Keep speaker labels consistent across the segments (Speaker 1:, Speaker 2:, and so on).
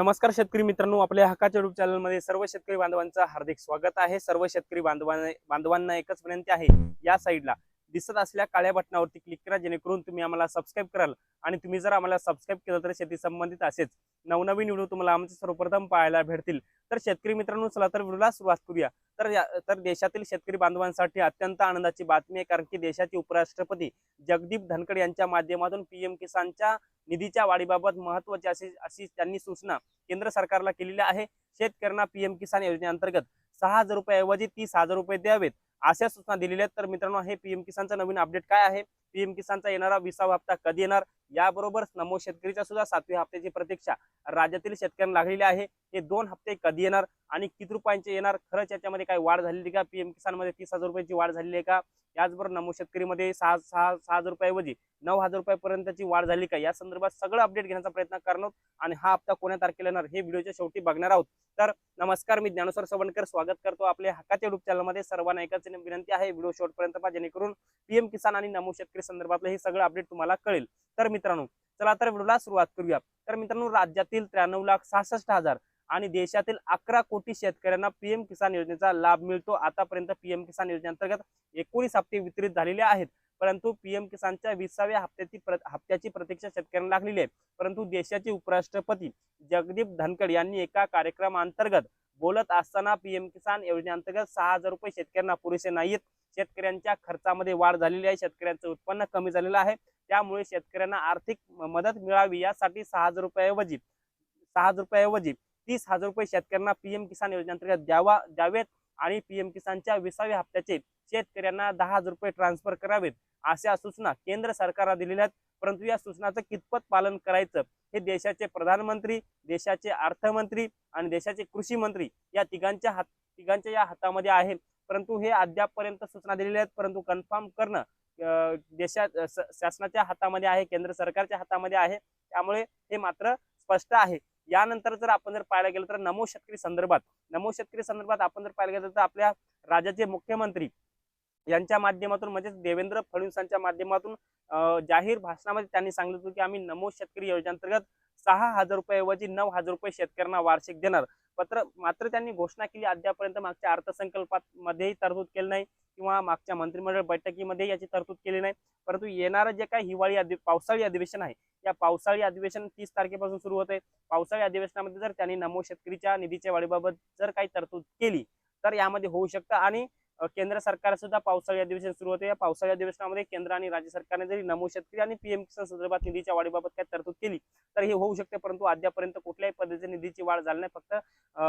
Speaker 1: नमस्कार शेतकरी मित्रांनो आपल्या हक्काच्या युट्यूब चॅनलमध्ये सर्व शेतकरी बांधवांचं हार्दिक स्वागत आहे. सर्व शेतकरी बांधवांना बांधवांना एकच विनंती आहे या साईडला दिसत असल्या काळ्या बटनावरती क्लिक करा जेणेकरून तुम्ही आम्हाला सबस्क्राईब कराल. आणि तुम्ही जर आम्हाला सबस्क्राईब केलं तर शेती संबंधित असेच नवनवीन व्हिडिओ तुम्हाला आमचे सर्वप्रथम पाहायला भेटतील. तर शेतकरी मित्रांनो चला तर व्हिडिओला सुरुवात करूया. तर या- तर देशातील शेतकरी बांधवांसाठी अत्यंत आनंदाची बातमी आहे कारण की देशाचे उपराष्ट्रपती जगदीप धनखड यांच्या माध्यमातून पीएम किसानच्या निधीच्या वाढीबाबत महत्वाची अशी अशी त्यांनी सूचना केंद्र सरकारला केलेली आहे. शेतकऱ्यांना पीएम किसान योजनेअंतर्गत सहा हजार रुपयाऐवजी तीस हजार रुपये द्यावेत. अशा सूचना दिलेल्या आहेत. तर मित्रांनो हे पीएम किसानचं नवीन अपडेट काय आहे? पीएम किसानचा येणारा विसावा हप्ता कधी येणार? याबरोबरच नमो शेतकरीच्या सुद्धा सातव्या हप्त्याची प्रतीक्षा राज्यातील शेतकऱ्यांना लागलेली आहे. हे दोन हप्ते कधी येणार आणि किती रुपयांचे येणार? खरंच याच्यामध्ये काही वाढ झालेली का? पीएम किसानमध्ये तीस हजार रुपयाची वाढ झालेली आहे का? याचबरोबर नमो शेतकरीमध्ये सहा सहा सहा हजार रुपयाऐवजी नऊ हजार रुपयापर्यंतची वाढ झाली का? या संदर्भात सगळं अपडेट घेण्याचा प्रयत्न करणार आहोत आणि हा हप्ता कोण्या तारखेला येणार हे व्हिडिओच्या शेवटी बघणार आहोत. तर नमस्कार मी ज्ञानेश्वर सवणकर स्वागत करतो आपल्या हक्काच्या युट्यूब चॅनलमध्ये सर्वांना एकाच विनंती आहे व्हिडिओ शेवटपर्यंत पहा जेणेकरून पीएम किसान आणि नमो शेतकरी संदर्भातलं हे सगळं अपडेट तुम्हाला कळेल. तर मित्रांनो चला तर व्हिडिओला सुरुवात करूया. तर मित्रांनो राज्यातील त्र्याण्णव लाख सहासष्ट हजार आणि देशातील अकरा कोटी शेतकऱ्यांना पीएम किसान योजनेचा लाभ मिळतो. आतापर्यंत पीएम किसान योजनेअंतर्गत एकोणीस हप्ते वितरित झालेले आहेत. परंतु पीएम किसानच्या विसाव्या हप्त्याची हप्त्याची प्रतीक्षा शेतकऱ्यांना लागलेली आहे. परंतु देशाचे उपराष्ट्रपती जगदीप धनखड यांनी एका कार्यक्रमाअंतर्गत बोलत असताना पीएम किसान योजनेअंतर्गत सहा हजार रुपये शेतकऱ्यांना पुरेसे नाहीत. शेतकऱ्यांच्या खर्चामध्ये वाढ झालेली आहे. शेतकऱ्यांचं उत्पन्न कमी झालेलं आहे. त्यामुळे शेतकऱ्यांना आर्थिक मदत मिळावी यासाठी सहा हजार रुपयाऐवजी सहा हजार रुपयाऐवजी तीस हजार रुपये शेतकऱ्यांना पीएम किसान योजनेअंतर्गत द्यावा द्यावेत आणि पीएम किसानच्या विसाव्या हप्त्याचे शेतकऱ्यांना दहा हजार रुपये ट्रान्सफर करावेत. अशा सूचना केंद्र सरकारला दिलेल्या आहेत. परंतु या सूचनाचं कितपत पालन करायचं? हे देशाचे प्रधानमंत्री देशाचे अर्थमंत्री आणि देशाचे कृषी मंत्री या तिघांच्या हात तिघांच्या या हातामध्ये आहे. परंतु हे अद्यापपर्यंत सूचना दिलेल्या आहेत. परंतु कन्फर्म करणं अं, देशात शासनाच्या हातामध्ये आहे केंद्र सरकारच्या हातामध्ये आहे. त्यामुळे हे मात्र स्पष्ट आहे. यानंतर जर आपण जर पाहायला गेलं तर नमो शेतकरी संदर्भात नमो शेतकरी संदर्भात आपण जर पाहायला गेलं तर आपल्या राज्याचे मुख्यमंत्री यांच्या माध्यमातून म्हणजेच देवेंद्र फडणवीसांच्या माध्यमातून जाहीर भाषणामध्ये त्यांनी सांगितलं होतं की आम्ही नमो शेतकरी योजनेअंतर्गत सहा हजार रुपयाऐवजी नऊ हजार रुपये शेतकऱ्यांना वार्षिक देणार. पत्र मात्र त्यांनी घोषणा केली अद्यापर्यंत मागच्या अर्थसंकल्पात मध्येही तरतूद केली नाही किंवा मागच्या मंत्रिमंडळ बैठकीमध्ये याची तरतूद केली नाही. परंतु येणारं जे काही हिवाळी अधि पावसाळी अधिवेशन आहे या पावसाळी अधिवेशन तीस तारखेपासून सुरू होते पावसाळी अधिवेशनामध्ये जर त्यांनी नमो शेतकरीच्या निधीच्या वाढीबाबत जर काही तरतूद केली तर यामध्ये होऊ शकतं आणि केंद्र सरकार सुद्धा पावसाळी अधिवेशन सुरू होते. या पावसाळी अधिवेशनामध्ये केंद्र आणि राज्य सरकारने जरी नमो शेतकरी आणि पीएम किसान संदर्भात निधीच्या वाढीबाबत काही तरतूद केली तर हे होऊ शकते. परंतु अद्यापर्यंत कुठल्याही पद्धतीने निधीची वाढ झाली नाही. फक्त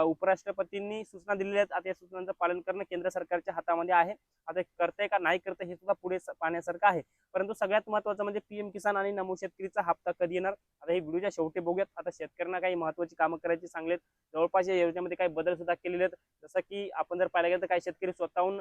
Speaker 1: उपराष्ट्रपतींनी सूचना दिलेल्या आहेत. आता या सूचनांचं पालन करणं केंद्र सरकारच्या हातामध्ये आहे. आता करते करतंय का नाही करतंय हे सुद्धा पुढे पाहण्यासारखं आहे. परंतु सगळ्यात महत्वाचं म्हणजे पीएम किसान आणि नमो शेतकरीचा हप्ता कधी येणार? आता हे व्हिडिओच्या शेवटी बघूयात. आता शेतकऱ्यांना काही महत्वाची कामं करायची सांगलेत. जवळपास या योजनेमध्ये काही बदल सुद्धा केलेले आहेत. जसं की आपण जर पाहायला गेलं तर काही शेतकरी स्वतःहून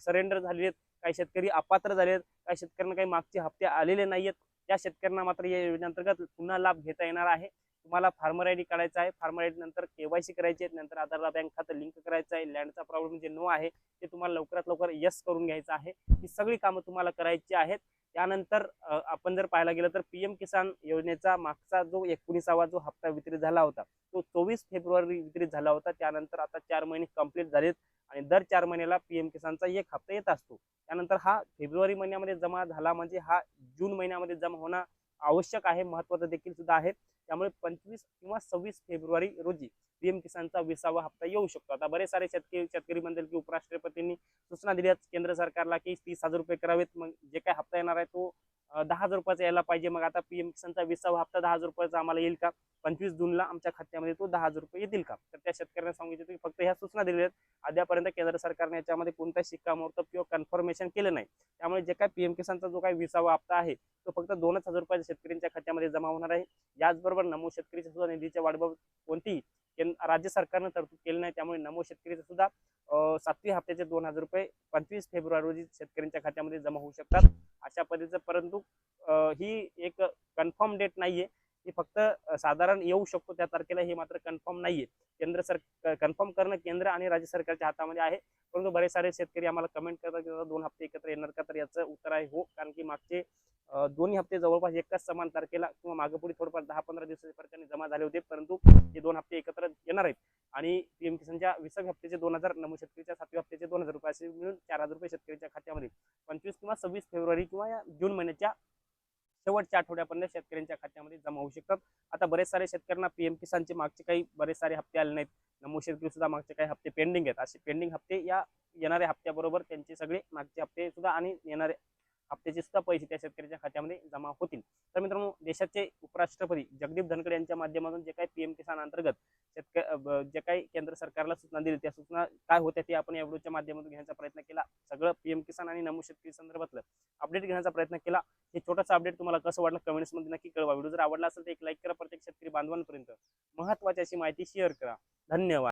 Speaker 1: सरेंडर झालेले आहेत. काही शेतकरी अपात्र झाले आहेत. काही शेतकऱ्यांना काही मागचे हप्ते आलेले नाहीयेत. त्या शेतकऱ्यांना मात्र या योजनेअंतर्गत पुन्हा लाभ घेता येणार आहे. तुम्हाला फार्मर आय डी काढायचा आहे. फार्मर आय डी नंतर केवायसी करायची आहे. नंतर आधारला बँक खातं लिंक करायचं आहे. लँडचा प्रॉब्लेम जे नो आहे ते तुम्हाला लवकरात लवकर यस करून घ्यायचं आहे. ही सगळी कामं तुम्हाला करायची आहेत. त्यानंतर आपण जर पाहायला गेलं तर पीएम किसान योजनेचा मागचा जो एकोणीसावा जो हप्ता वितरित झाला होता तो चोवीस फेब्रुवारी वितरित झाला होता. त्यानंतर आता चार महिने कंप्लीट झालेत आणि दर चार महिन्याला पीएम किसानचा एक हप्ता येत असतो. त्यानंतर हा फेब्रुवारी महिन्यामध्ये जमा झाला म्हणजे हा जून महिन्यामध्ये जमा होणं आवश्यक आहे. महत्वाचं देखील सुद्धा आहे. त्यामुळे पंचवीस किंवा सव्वीस फेब्रुवारी रोजी पीएम किसानचा विसावा हप्ता येऊ शकतो. आता बरेच सारे शेतकरी शेतकरी म्हणतील की उपराष्ट्रपतींनी सूचना दिल्या केंद्र सरकारला की तीस हजार रुपये करावेत. मग जे काय हप्ता येणार आहे तो दहा हजार रुपयाचा यायला पाहिजे. मग आता पीएम किसानचा विसावा हप्ता दहा हजार रुपयाचा आम्हाला येईल का? पंचवीस जूनला आमच्या खात्यामध्ये तो दहा हजार रुपये येतील का? तर त्या शेतकऱ्यांना सांगितलं की फक्त ह्या सूचना दिलेल्या आहेत. अद्यापर्यंत केंद्र सरकारने याच्यामध्ये कोणता शिक्कामोर्तब किंवा कन्फर्मेशन केलं नाही. त्यामुळे जे काय पीएम किसानचा जो काही विसावा हप्ता आहे तो फक्त दोनच हजार रुपयाच्या शेतकऱ्यांच्या खात्यामध्ये जमा होणार आहे. याचबरोबर नमो शेतकरीच्या सुद्धा निधीच्या वाढबाबत कोणतीही राज्य सरकारनं तरतूद केली नाही त्यामुळे नमो शेतकरीचं सुद्धा सातवी हप्त्याचे दोन हजार रुपये पंचवीस फेब्रुवारी रोजी शेतकऱ्यांच्या खात्यामध्ये जमा होऊ शकतात. अशा पद्धतीचं परंतु ही एक कन्फर्म डेट नाहीये. ही फक्त साधारण येऊ शकतो त्या तारखेला हे मात्र कन्फर्म नाहीये. केंद्र सर कन्फर्म करणं केंद्र आणि राज्य सरकारच्या हातामध्ये आहे. परंतु बरेच सारे शेतकरी आम्हाला कमेंट करतात की दोन हप्ते एकत्र येणार का? तर याचं उत्तर आहे हो कारण की मागचे दोन्ही हप्ते जवळपास एकाच समान तारखेला किंवा मागेपुढे थोडंफार दहा पंधरा दिवसाच्या फरकाने जमा झाले होते परंतु हे दोन हप्ते एकत्र येणार आहेत. आणि पीएम किसानच्या विसाव्या हप्त्याचे दोन हजार नऊ शेतकरीच्या सातव्या हप्त्याचे दोन हजार रुपये असे मिळून चार हजार रुपये शेतकऱ्याच्या खात्यामध्ये पंचवीस किंवा सव्वीस फेब्रुवारी किंवा या जून महिन्याच्या शेवटच्या आठवड्यापर्यंत शेतकऱ्यांच्या खात्यामध्ये जमा होऊ शकतात. आता बरेच सारे शेतकऱ्यांना पीएम किसानचे मागचे काही बरेच सारे हप्ते आले नाहीत. नमो शेतकरी सुद्धा मागचे काही हप्ते पेंडिंग आहेत. असे पेंडिंग हप्ते या येणाऱ्या हप्त्याबरोबर त्यांचे सगळे मागचे हप्ते सुद्धा आणि येणारे हप्त्याचे सुद्धा पैसे त्या शेतकऱ्याच्या खात्यामध्ये जमा होतील. तर मित्रांनो देशाचे उपराष्ट्रपती जगदीप धनखड यांच्या माध्यमातून जे काही पीएम किसान अंतर्गत शेतक ब- जे काही केंद्र सरकारला सूचना दिली त्या सूचना काय होत्या ते आपण या व्हिडिओच्या माध्यमातून घेण्याचा प्रयत्न केला. सगळं पीएम किसान आणि नमो शेतकरी संदर्भातलं अपडेट घेण्याचा प्रयत्न केला. हे छोटासा अपडेट तुम्हाला कसं वाटलं कमेंट्समध्ये नक्की कळवा. व्हिडिओ जर आवडला असेल तर एक लाईक करा. प्रत्येक शेतकरी बांधवांपर्यंत महत्वाची अशी माहिती शेअर करा. धन्यवाद.